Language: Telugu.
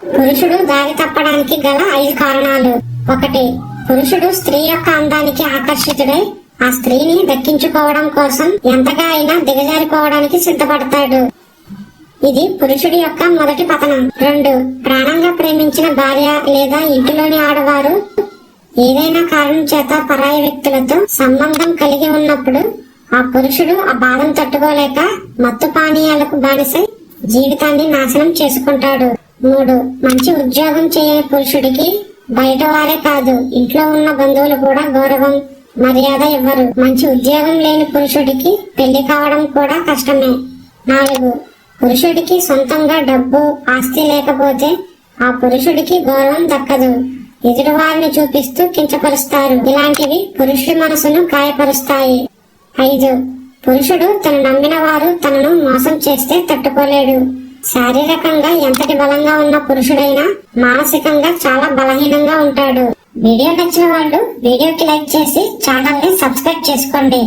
పురుషుడు దారి తప్పడానికి గల ఐదు కారణాలు. ఒకటి పురుషుడు స్త్రీ యొక్క అందానికి ఆకర్షితుడై ఆ స్త్రీని దక్కించుకోవడం కోసం ఎంతగా అయినా దిగజారిపోవడానికి సిద్ధపడతాడు. ఇది పురుషుడి యొక్క మొదటి పతనం. రెండు ప్రాణంగా ప్రేమించిన భార్య లేదా ఇంటిలోని ఆడవారు ఏదైనా కారణం చేత పరాయి వ్యక్తులతో సంబంధం కలిగి ఉన్నప్పుడు ఆ పురుషుడు ఆ బాధను తట్టుకోలేక మత్తు పానీయాలకు బానిసై జీవితాన్ని నాశనం చేసుకుంటాడు. మూడు మంచి ఉద్యోగం చేయని పురుషుడికి బయట వారే కాదు ఇంట్లో ఉన్న బంధువులు కూడా గౌరవం మర్యాద ఇవ్వరు. మంచి ఉద్యోగం లేని పురుషుడికి పెళ్ళి కావడం కూడా కష్టమే. నాలుగు పురుషుడికి సొంతంగా డబ్బు ఆస్తి లేకపోతే ఆ పురుషుడికి గౌరవం దక్కదు. ఎదుటి వారిని చూపిస్తూ కించపరుస్తారు. ఇలాంటివి పురుషుడి మనసును గాయపరుస్తాయి. ఐదు పురుషుడు తను నమ్మిన వారు తనను మోసం చేస్తే తట్టుకోలేడు. శారీరకంగా ఎంతటి బలంగా ఉన్న పురుషుడైనా మానసికంగా చాలా బలహీనంగా ఉంటాడు. వీడియో నచ్చిన వాళ్ళు వీడియోకి లైక్ చేసి ఛానల్ని సబ్స్క్రైబ్ చేసుకోండి.